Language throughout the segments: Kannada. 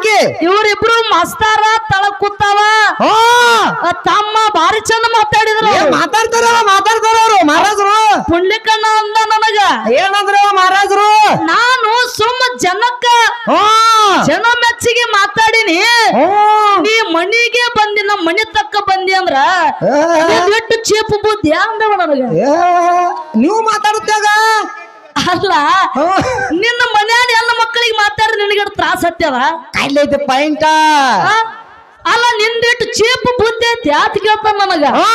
ಯಾಕೆ ಇವರಿಬ್ರು ಮಸ್ತಾರ ತಳ ಕೂತಾವ. ಆ ತಮ್ಮ ಭಾರಿ ಚಂದ ಮಾತಾಡಿದ್ರು ಮಾತಾಡ್ತಾರ ಮಾತಾಡ್ತಾರ ಅವ್ರು ಮಹಾರಾಜರು. ಪುಂಡ್ಲಿಕಣ್ಣ ಅಂದ ನನಗ. ಏನಂದ್ರ ಮಹಾರಾಜರು? ನಾನು ಸುಮ್ಮ ಜನಕ್ಕ. ಜನ ಮೆಚ್ಚಿಗೆ ಮಾತಾಡಿನಿ. ನೀ ಮಣಿಗೆ ಬಂದಿ ನಮ್ಮ ಮಣಿ ತಕ್ಕ ಬಂದಿ ಅಂದ್ರ ಬಿಟ್ಟು ಚೀಪ್ ಬುದ್ಧಿ ಅಂದವ ನನಗ. ನೀವು ಮಾತಾಡುತ್ತಾಗ ಅಲ್ಲ ನಿನ್ನ ಮನ್ಯಾಗ ಎಲ್ಲ ಮಕ್ಕಳಿಗೆ ಮಾತಾಡ್ರಿ ನಿನಗೆ ತ್ರಾಸ ಹತ್ಯದ ಇದೆ ಪಾಯಿಂಟ? ಅಲ್ಲ ನಿಂದಿಟ್ಟು ಚೀಪ್ ಬುದ್ಧಿ ಐತಿ ಆತ ಕೇಳ್ತ ನನಗ? ಹಾ.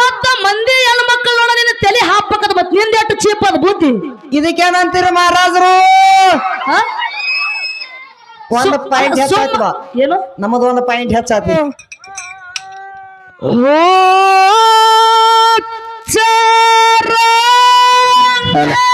ಮತ್ತ ಮಂದಿ ಎಲ್ಲ ಮಕ್ಕಳು ನೋಡ ನಿನ್ನ ತಲೆ ಹಾಕ್ಬೇಕದ ಮತ್ ನಿಂದಿಟ್ಟು ಚೀಪ್ ಅದ ಬುದ್ಧಿ. ಇದಕ್ಕೇನಂತೀರಿ ಮಹಾರಾಜರು? ಒಂದು ಪಾಯಿಂಟ್ ಹೆಚ್ಚಾಯ್ತು ಬಾ. ಏನು? ನಮ್ಮದು ಒಂದು ಪಾಯಿಂಟ್ ಹೆಚ್ಚಾತಿ ಹಾಡಬ್ಯಾಡು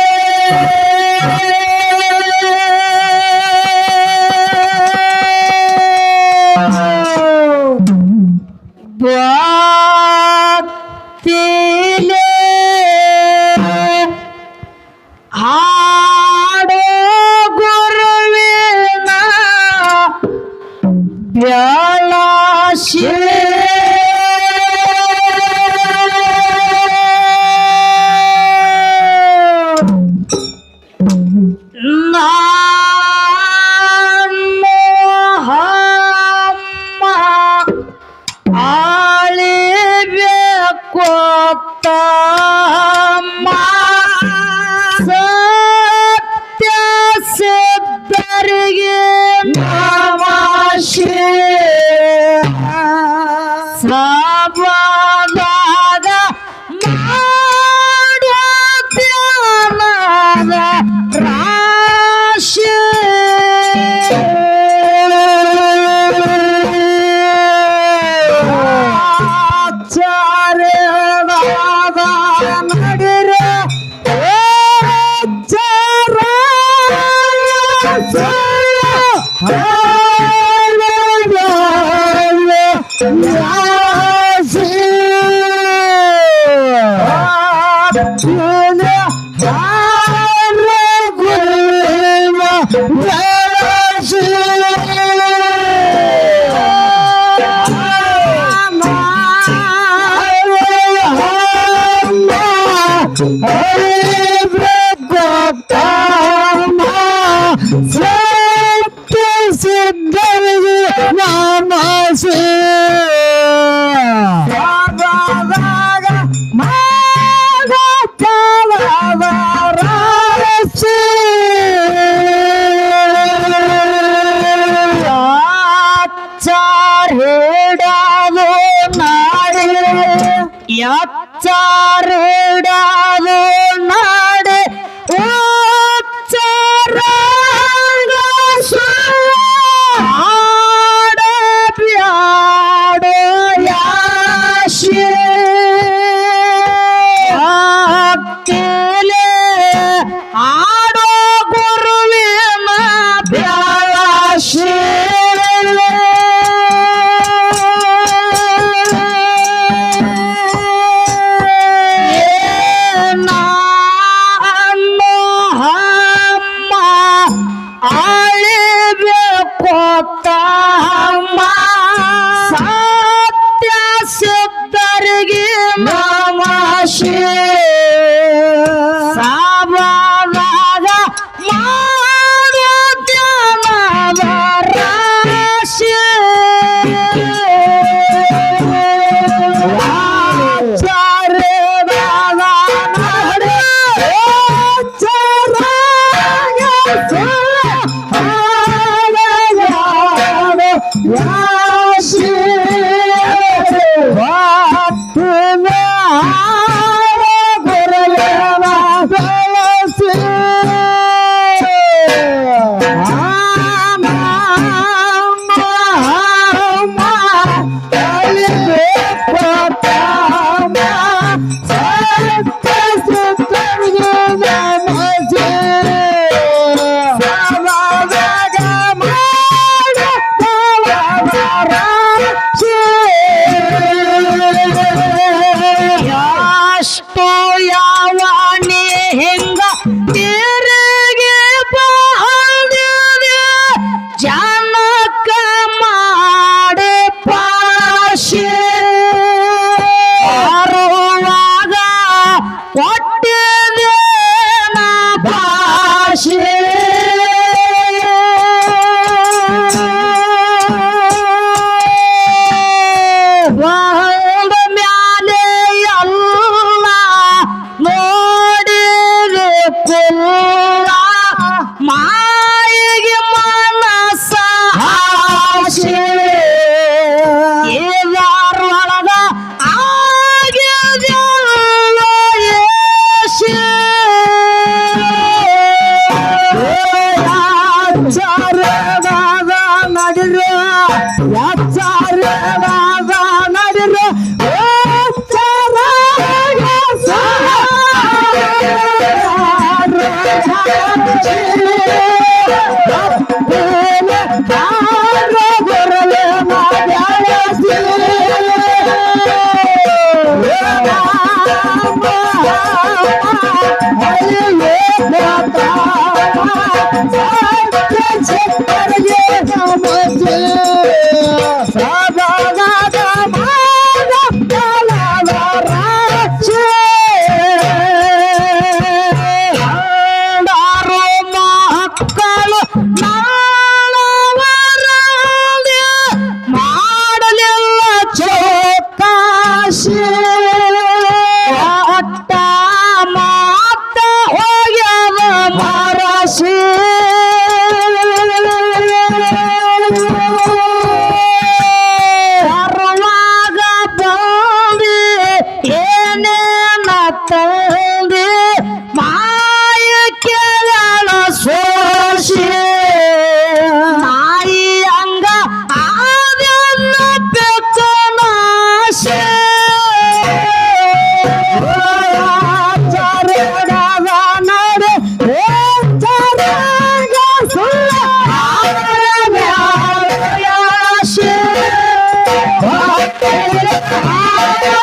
ಆಳಿಬೇಕು ತಮ್ಮ ಸತ್ಯ ಸಿದ್ಧರಿಗೆ ನಮಶೆ ಸಬದಾಗ ಸಿದ್ಧರಿಗೆ Yeah.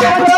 Yeah.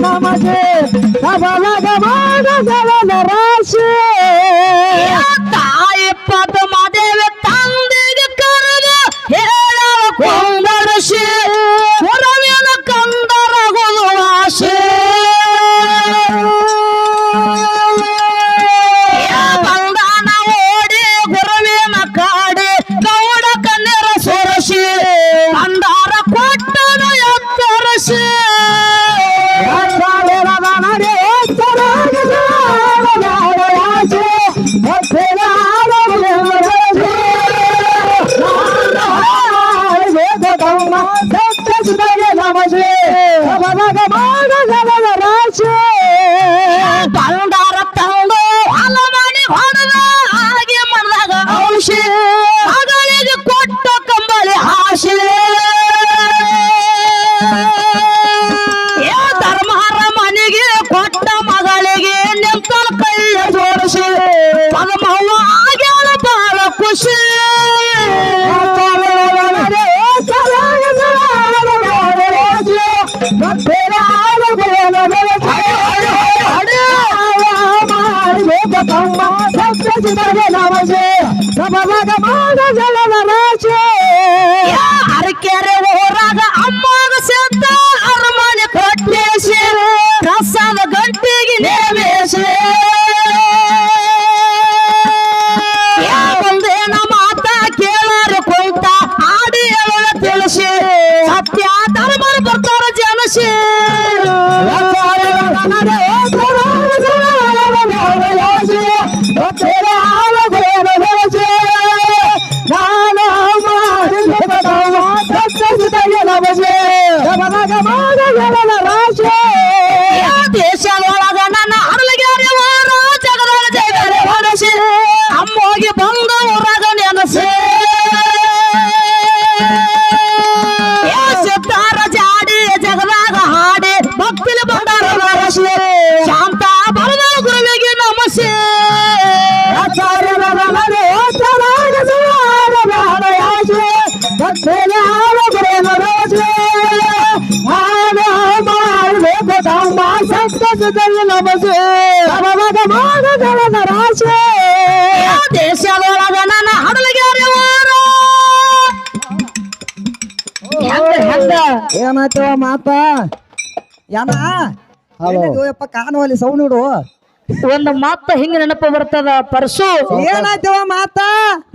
ना माझे झाला ग झाला ಗಮಗ ಮಾಡ ರಾಶಿ ಏ ದೇಶದೊಳಗ ನನ್ನ ಹಡಲಗ್ಯಾರ ಊರ ಹೆಂಗ ಹೆಂಗ? ಏನಾಯ್ತವ ಮಾತಾ? ಯಾನ? ಯಪ್ಪ ಕಾಣುವಲ್ಲಿ ಸೌಂಡ್ ಇಡು ಒಂದು ಮಾತ ಹಿಂಗ ನೆನಪು ಬರ್ತದ? ಪರಸು ಏನಾಯ್ತವ ಮಾತ?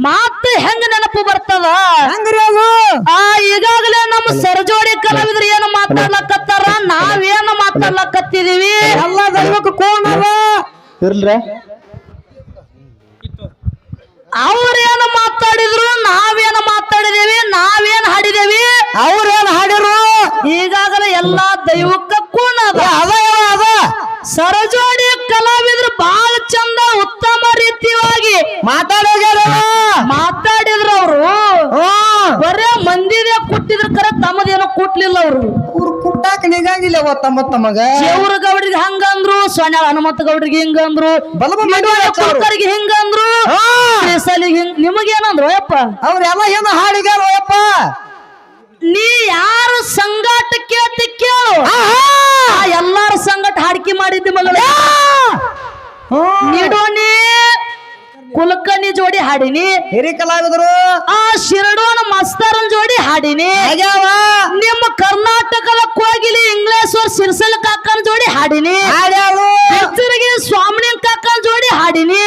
ಮಾತ ಹೆಂಗ ನೆನಪು ಬರ್ತದ? ಹೆಂಗ್ರಿ ಅದು? ಆ ಈಗಾಗಲೇ ನಮ್ಮ ಸರಜೋಡಿ ಕಲಾವಿದ್ರು ಏನು ಮಾತಾಡ್ಲಕತ್ತಾರ? ನಾವೇನು ಮಾತಾಡ್ಲಕತ್ತಿದೀವಿ? ಎಲ್ಲ ದೈವಕ್ಕೆ ಕೋಣ ಇರ್ಲ್ರೆ. ಅವ್ರೇನು ಮಾತಾಡಿದ್ರು? ನಾವೇನು ಮಾತಾಡಿದೇವಿ? ನಾವೇನ್ ಹಾಡಿದೇವಿ? ಅವ್ರೇನ್ ಹಾಡಿರು ಈಗಾಗಲೇ ಎಲ್ಲಾ ದೈವಕ್ಕ ಕೋಣ ಅದ ಅದ? ಸರಜೋಡಿ ಕಲಾವಿದ್ರು ಬಹಳ ಚಂದ ಉತ್ತಮ ರೀತಿಯಾಗಿ ಮಾತಾಡೋಗ್ಯಾರ ಮಾತಾಡಿದ್ರು ಅವರು. ಬರೇ ಮಂದಿದೇ ಕುಟ್ಟಿದ್ರ ಕರೆ ತಮ್ಮದೇನೋ ಕುಟ್ಲಿಲ್ಲ ಅವರು. ಇವ್ರು ಕುಟ್ಟಾಕ ನಿಗಾಗಿಲ್ಲ ತಮ್ಮ ತಮಗ? ದೇವ್ರ ಗೌಡ್ರಿಗೆ ಹಂಗಂದ್ರು ಸೊನ್ಯಾಳ ಹನುಮಂತ ಗೌಡ್ರಿಗೆ ಹಿಂಗಂದ್ರು. ಕುಕ್ಕರಿಗೆ ಹಿಂಗಂದ್ರು ಶ್ರೀಸಲಿಗೆ ಹಿಂಗ್ ನಿಮಗೇನಂದ್ರು ಯಪ್ಪ ಅವ್ರೆಲ್ಲ ಏನು ಹಾಡಿಗ್ಯಾರ ಯಪ್ಪ ನೀ ಯಾರು ಸಂಗಾಟ ಕೇಳ್ತಿ ಕೇಳು. ಎಲ್ಲಾರು ಎಲ್ಲಾರ ಸಂಗಟ ಹಾಡಿಕೆ ಮಾಡಿದ್ದಿ ಮಗಳ. ನೀಡೋನಿ ಕುಲಕರ್ಣಿ ಜೋಡಿ ಹಾಡಿನಿ. ಹಿರಿ ಕಲಾವಿದರು. ಆ ಶಿರಡೋನ ಮಸ್ತರನ್ ಜೋಡಿ ಹಾಡಿನಿ. ಆಗ್ಯಾವ ನಿಮ್ಮ ಕರ್ನಾಟಕದ ಕೋಗಿಲಿ ಇಂಗ್ಲೇಶ್ವರ್ ಸಿರ್ಸಲ್ ಕಾಕನ ಜೋಡಿ ಹಾಡಿನಿ. ಹಾಡ್ಯಾವು ಬೆಚ್ಚರಿಗೆ ಸ್ವಾಮಿನ ಕಾಕನ್ ಜೋಡಿ ಹಾಡಿನಿ.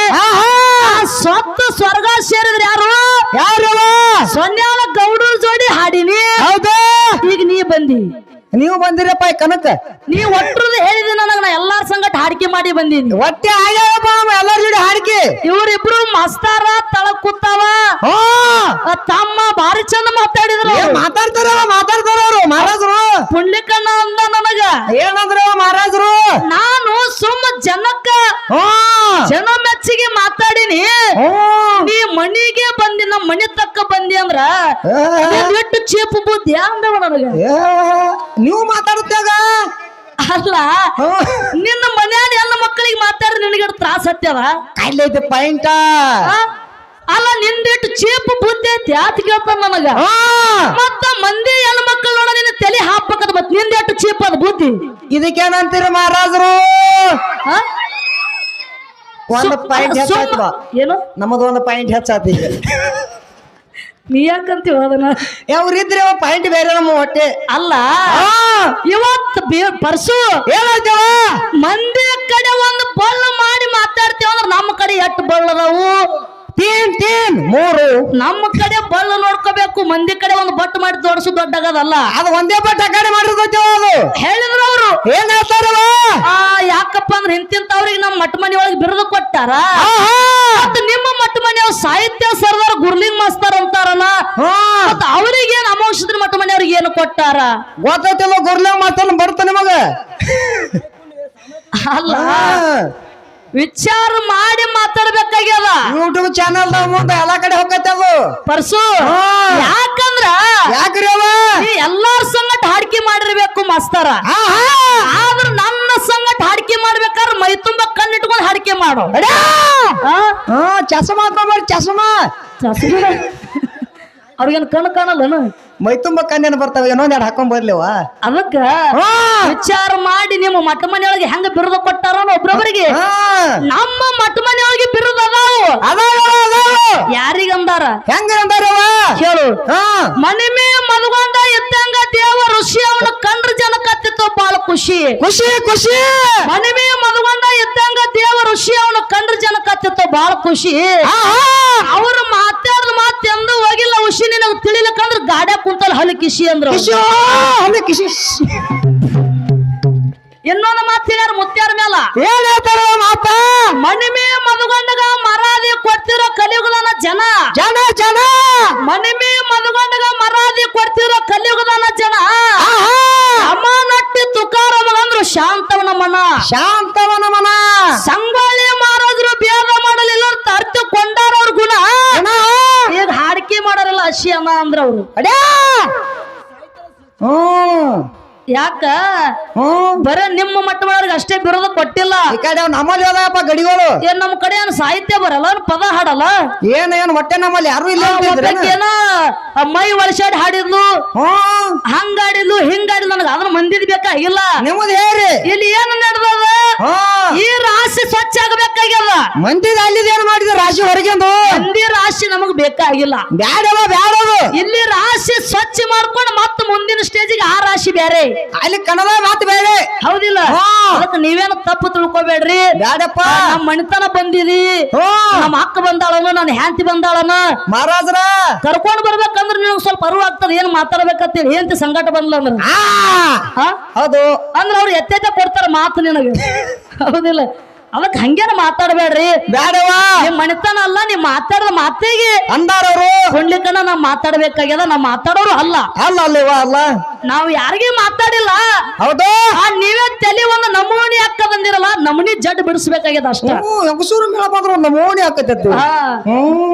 ಸ್ವತ್ತು ಸ್ವರ್ಗ ಸೇರಿದ್ರೆ ಯಾರು? ಯಾರು? ಸೊನ್ಯಾಲ ಗೌಡರ ಜೋಡಿ ಹಾಡಿನಿ. ಹೌದಾ. ಈಗ ನೀ ಬಂದಿ. ನೀವು ಬಂದಿರಪ್ಪ ಈ ಕನಕ. ನೀ ಒಟ್ರದ ಹೇಳಿದ ನನಗ ನಾ ಎಲ್ಲಾರ ಸಂಗಟ ಹಾಡಿಕೆ ಮಾಡಿ ಬಂದೀನಿ. ಒಟ್ಟೆ ಆಗ್ಯಾವಪ್ಪ ಎಲ್ಲರ ಜೋಡಿ ಹಾಡಿಕೆ. ಇವರಿಬ್ರು ಮಸ್ತಾರ ತಳ ಕೂತಾವ. ಆ ತಮ್ಮ ಭಾರಿ ಚಂದ ಮಾತಾಡಿದ್ರು ಮಾತಾಡ್ತಾರ ಮಾತಾಡ್ತಾರ ಅವ್ರು? ಮಹಾರಾಜರು. ಪುಣ್ಯಕಣ್ಣ ಅಂದ ನನಗ. ಏನಂದ್ರ ಮಹಾರಾಜರು? ನಾನು ಸುಮ್ಮ ಜನಕ್ಕ ಜನ ಮೆಚ್ಚಿಗೆ ಮಾತಾಡಿನಿ. ಮನಿಗೆ ಬಂದಿ ನಮ್ಮ ಮನೆ ತಕ್ಕ ಬಂದಿ ಅಂದ್ರ ಎಷ್ಟು ಚೀಪ್ ಬುದ್ಧಿ ಅಂದವ ನನಗ. ನೀವು ಮಾತಾಡುತ್ತಾಗ ಅಲ್ಲ ನಿನ್ನ ಮನ್ಯಾಗ ಎಲ್ಲ ಮಕ್ಕಳಿಗೆ ಮಾತಾಡಿದ್ರೆ ನಿನಗೆ ತ್ರಾಸ ಹತ್ಯದ ಕಾಯಿಲೆ ಐತೆ ಪಾಯಿಂಟ? ಅಲ್ಲ ನಿಂದಿಟ್ಟು ಚೀಪ್ ಬುದ್ಧಿ ಐತಿ ಆತ ಕೇಳ್ತಾನ ನನಗ. ಮತ್ತ ಮಂದಿ ಎಲ್ಲ ಮಕ್ಕಳು ನೋಡ ನಿನ್ನ ತಲೆ ಹಾಕ್ಬೇಕದ ಮತ್ ನಿಂದಿಟ್ಟು ಚೀಪ್ ಅದ ಬುದ್ಧಿ? ಇದಕ್ಕೇನಂತೀರಿ ಮಹಾರಾಜರು? ಒಂದು ಪಾಯಿಂಟ್ ಹೆಚ್ಚಾಯ್ತು ಬಾ ಏನು? ನಮ್ಮದು ಒಂದು ಪಾಯಿಂಟ್ ಹೆಚ್ಚಾತಿ ಈಗ. ನೀ ಯಾಕಂತೀವ ಅದನ್ನ? ಅವ್ರಿದ್ರೆ ಪಾಯಿಂಟ್ ಬೇರೆ ನಮ್ಮ ಹೊಟ್ಟೆ. ಅಲ್ಲ ಇವತ್ತು ಪರ್ಸು ಏನಾಯ್ತವ ಮಂದಿ ಕಡೆ ಒಂದು ಬಲ್ಲ ಮಾಡಿ ಮಾತಾಡ್ತೇವ ಅಂದ್ರೆ ನಮ್ಮ ಕಡೆ ಎಷ್ಟು ಬಳ್ಳದವು ಟೀಮ್ ಮೂರು. ನಮ್ಮ ಕಡೆ ಬಲ್ಲ ನೋಡ್ಕೋಬೇಕು ಮಂದಿ ಕಡೆ ಒಂದು ಬಟ್ ಮಾಡಿ ತೋರಿಸು ದೊಡ್ಡಗದಲ್ಲ. ಅದು ಒಂದೇ ಬಟ್ ಆ ಕಡೆ ಮಾಡಿರ್ತೈತಿ ಅದು. ಹೇಳಿದ್ರು ಅವರು. ಏನ್ ಹೇಳ್ತಾರವ ಆ ಯಾಕಪ್ಪ ಅಂದ್ರೆ ಇಂತಿಂತವ್ರಿಗೆ ನಮ್ಮ ಮಠ ಮನೆ ಒಳಗೆ ಬಿರುದು ಕೊಟ್ಟಾರ? ಮತ್ತ ನಿಮ್ಮ ಮಠ ಮನೆಯವ್ರ ಸಾಹಿತ್ಯ ಸರ್ದಾರ್ ಗುರ್ಲಿಂಗ್ ಮಾಸ್ತರ್ ಅಂತಾರಲ್ಲ? ಮತ್ತ ಅವ್ರಿಗೆ ಏನ್ ಅಮೋಷದ್ರ ಮಠ ಮನೆಯವ್ರಿಗೆ ಏನು ಕೊಟ್ಟಾರ? ಗೊತ್ತೈತಿಲ್ಲ ಗುರ್ಲಿಂಗ್ ಮಾತಾಡ ಬರ್ತಾನೆ ಮಗ ಅಲ್ಲ. ವಿಚಾರ ಮಾಡಿ ಮಾತಾಡ್ಬೇಕಾಗ್ಯದ. ಯೂಟ್ಯೂಬ್ ಚಾನಲ್ ಮುಂದೆ ಎಲ್ಲಾ ಕಡೆ ಹೋಗತ್ತೆ ಅದು ಪರ್ಸು ಯಾಕಂದ್ರೆ ಯಾಕ್ರಿ ಅವ? ಎಲ್ಲಾರ ಸಂಗಟ ಹಾಡ್ಕಿ ಮಾಡಿರ್ಬೇಕು ಮಾಸ್ತರ! ಆದ್ರ ನನ್ನ ಸಂಗಟ ಹಾಡ್ಕಿ ಮಾಡ್ಬೇಕಾದ್ರೆ ಮೈ ತುಂಬ ಕಣ್ಣಿಟ್ಕೊಂಡು ಹಾಡ್ಕೆ ಮಾಡು? ಚಸಮಾ ಹಾಕೊಂಬರ್ರಿ ಚಸ್ಮಾ? ಅವ್ರಿಗೇನು ಕಣ್ಣು ಕಾಣಲ್ಲನು? ಮೈ ತುಂಬ ಬರ್ತಾವೆ ಬರ್ತಾವ ಇನ್ನೊಂದೆರಡು ಹಾಕೊಂಡ್ ಬರ್ಲಿವ. ಅದಕ್ಕ ವಿಚಾರ ಮಾಡಿ ನಿಮ್ಮ ಮಠ ಮನೆಯೊಳಗೆ ಹೆಂಗ ಬಿರುದ ಕೊಟ್ಟಾರ ಒಬ್ರೊಬ್ಬರಿಗೆ ನಮ್ಮ ಮಠ ಮನೆಯೊಳಗೆ ಬಿರುದು ಅದಾವು. ಯಾರಿಗಂದಾರ? ಹೆಂಗ ಅಂದಾರವ ಕೇಳು ಹಾ ಮನಿಮೆ ಮದಗೊಂಡ ಎತ್ತಂಗ ದೇವ ಋಷಿ ಅವನ ಕಂಡ್ರ ಜನ ಕತ್ತಿತ್ತು ಬಾಳ ಖುಷಿ. ಖುಷಿ ಖುಷಿ. ಮನಿಮೆ ಮಲಗೊಂಡ ಎತ್ತಂಗ ದೇವ ಋಷಿ ಅವನ ಕಂಡ್ರ ಜನ ಕತ್ತಿತ್ತು ಬಾಳ ಖುಷಿ. ಅವ್ರು ಮಾತಾಡ್ದ ಮಾತ್ ಎಂದು ಹೋಗಿಲ್ಲ ಉಷಿ ನಿನಗ್ ತಿಳಿಲಕ್ಕಂದ್ರ ಗಾಡ್ಯಾಗ ಕುಂತಲ್ ಹಲ ಕಿಶಿ ಅಂದ್ರು. ಖುಷಿ ಕಿಶಿ. ಇನ್ನೊಂದು ಮಾತು ಹೇಳ್ಯಾರ ಮುತ್ಯಾರ ಮೇಲ ಏನ್ ಹೇಳ್ತಾರ ಮಾತ ಮನಿಮೆ ಮದಗೊಂಡಗ ಮರಾದಿ ಕೊಡ್ತಿರೋ ಕಲಿಯುಗದನ ಜನ ಜನ ಜನ ಮನಿಮೆ ಮದಗೊಂಡಗ ಮರಾದಿ ಕೊಡ್ತಿರೋ ಕಲಿಯುಗದನ ಜನ ಅಮ್ಮ ನಟ್ಟಿ ತುಕಾರಮ ಅಂದ್ರು ಶಾಂತವನ ಮನ ಶಾಂತವನ ಮನ. ಸಂಗೊಳ್ಳಿ ಮಾರಾದ್ರು ಬೇಗ ಮಾಡಲಿಲ್ಲ ತರ್ತು ಕೊಂಡಾರ ಅವ್ರ ಗುಣ. ಈಗ ಹಾಡಿಕೆ ಮಾಡಾರಲ್ಲ ಅಶಿ ಅಮ್ಮ ಅಂದ್ರ ಅವ್ರು. ಅಡ್ಯಾ! ಹ್ಮ್ ಯಾಕ? ಬರ ಬರೇ ನಿಮ್ಮ ಮಟ್ಟ ಒಳಗೆ ಅಷ್ಟೇ ಬಿರೋದ ಕೊಟ್ಟಿಲ್ಲ. ಈ ಕಡೆ ಅವ್ನ ನಮ್ಮಲ್ಲಿ ಅದಪ್ಪ ಗಡಿಗಳು. ಏನ್ ನಮ್ ಕಡೆ ಏನ್ ಸಾಹಿತ್ಯ ಬರಲ್ಲ ಪದ ಹಾಡಲ್ಲ? ಏನ್ ಏನ್ ಹೊಟ್ಟೆ ನಮ್ಮಲ್ಲಿ ಯಾರು ಇಲ್ಲ ಮೈ ಒಳಸಾಡಿ ಹಾಡಿದ್ಲು. ಹ್ಮ್ ಹಂಗಾಡಿದ್ಲು ಹಿಂಗಾಡಿದ್ಲು ನನಗ ಅದನ್ನ ಮಂದಿದ್ ಬೇಕಾಗಿಲ್ಲ. ನಿಮ್ಮದು ಹೇಳ್ರಿ ಇಲ್ಲಿ ಏನು ನಡೆದದ? ಹಾ. ಈ ರಾಶಿ ಸ್ವಚ್ಛ ಆಗಬೇಕಾಗ್ಯದ. ಮಂದಿದ ಅಲ್ಲಿದೇನು ಏನ್ ಮಾಡಿದ? ರಾಶಿ ಹೊರಗೆಂದು ಮಂದಿ ರಾಶಿ ನಮಗ್ ಬೇಕಾಗಿಲ್ಲ. ಬ್ಯಾಡವ ಬ್ಯಾಡದು. ಇಲ್ಲಿ ರಾಶಿ ಸ್ವಚ್ಛ ಮಾಡ್ಕೊಂಡು ಮತ್ತೆ ಮುಂದಿನ ಸ್ಟೇಜಿಗೆ ಆ ರಾಶಿ ಬೇರೆ ಅಲ್ಲಿ ಕನ್ನಡ ಮಾತು ಬೇರೆ. ಹೌದಿಲ್ಲ. ಅದಕ್ಕೆ ನೀವೇನು ತಪ್ಪು ತಿಳ್ಕೊಬೇಡ್ರಿ. ಬ್ಯಾಡಪ್ಪ. ನಮ್ಮ ಮಣಿತನ ಬಂದಿದಿ. ಹ್ಮ್ ನಮ್ಮ ಅಕ್ಕ ಬಂದಾಳನ ನನ್ನ ಹ್ಯಾಂತಿ ಬಂದಾಳನ. ಮಹಾರಾಜರ. ಕರ್ಕೊಂಡ್ ಬರ್ಬೇಕಂದ್ರೆ ನಿನಗ್ ಸ್ವಲ್ಪ ಅರಿವು ಆಗ್ತದ ಏನ್ ಮಾತಾಡ್ಬೇಕಂತೇಳಿ ಏನ್ ಸಂಘಟ ಬಂದ್ಲ ಅಂದ್ರೆ. ಆ! ಹೌದು. ಅಂದ್ರೆ ಅವ್ರು ಎತ್ತೆತ್ತ ಕೊಡ್ತಾರ ಮಾತು ನಿನಗೆ. ಹೌದಿಲ್ಲ. ಅದಕ್ ಹಂಗೇನ ಮಾತಾಡ್ಬೇಡ್ರಿ? ಬೇಡವಾ ನಿಮ್ ಮನಿತನ ಅಲ್ಲ ನೀವ್ ಮಾತಾಡದ ಮಾತಿಗೆ. ಅಂದಾರವ್ರು. ಹೊಂಡ್ಲಿಕ್ಕನ ನಾವ್ ಮಾತಾಡ್ಬೇಕಾಗ್ಯದ ನಾವ್ ಮಾತಾಡೋರು ಅಲ್ಲ. ಅಲ್ಲ ಅಲ್ಲವಾ ಅಲ್ಲ. ನಾವ್ ಯಾರಿಗೂ ಮಾತಾಡಿಲ್ಲ. ಹೌದು. ಆ ನೀವೇ ತಲೆ ಒಂದು ನಮೂನಿ ಹಾಕ ಬಂದಿರಲ್ಲ ನಮೂನಿ ಜಡ್ ಬಿಡಿಸ್ಬೇಕಾಗ್ಯದ ಅಷ್ಟ. ಹೆಂಗಸೂರು ನಮೂನಿ ನಮ್ಮ ಓಣಿ ಹಾ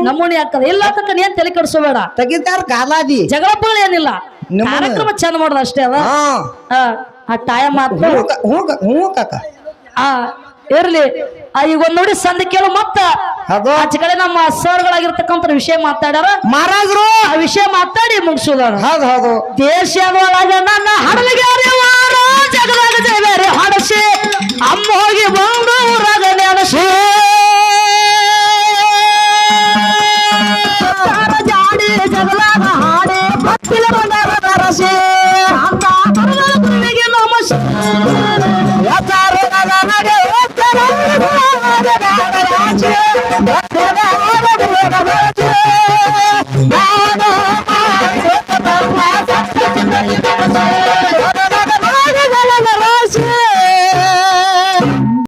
ನಮೂನಿ ಹಾಕದ. ಇಲ್ಲ ಅಂತ ನೀನ್ ತಲೆ ಕೆಡಿಸೋಬೇಡ. ತೆಗಿತಾರ ಕಾಲಾದಿ. ಜಗಳಪ್ಪಗಳು ಏನಿಲ್ಲ. ನಮೂನಿ. ಕಾರ್ಯಕ್ರಮ ಚಂದ ಮಾಡೋದು ಅಷ್ಟೇ ಅದ. ಆ ಟೈಮ್ ಮಾತ್ರ ಹ್ಞೂ ಕಾಕ ಆ ಇರ್ಲಿ. ಆ ಈಗ ಒಂದ್ ನೋಡಿ ಸಂದ ಕೇಳು ಮತ್ತ. ಅದು. ಆಚೆ ಕಡೆ ನಮ್ಮ ಸರ್ಗಳಾಗಿರ್ತಕ್ಕಂಥ ವಿಷಯ ಮಾತಾಡ್ಯಾರ. ಮಹಾರಾಜರು. ಆ ವಿಷಯ ಮಾತಾಡಿ ಮುಗಿಸೋದಾರ ಹೌದು ಹೌದು. ದೇಶ ನನ್ನ ಹಡಲಿಗೆ ಜಗದಾಗ ಜಯಬೇರೆ ಹಡಸಿ. ಅಮ್ಮ ಹೋಗಿ ಬಂದು ಊರಾಗ ನೆನಸಿ ಜಾಡಿ ಜಗದಾಗ ಹಾಡಿ. ಭಕ್ತಿಲ ಬಂದಾರ ನಾನು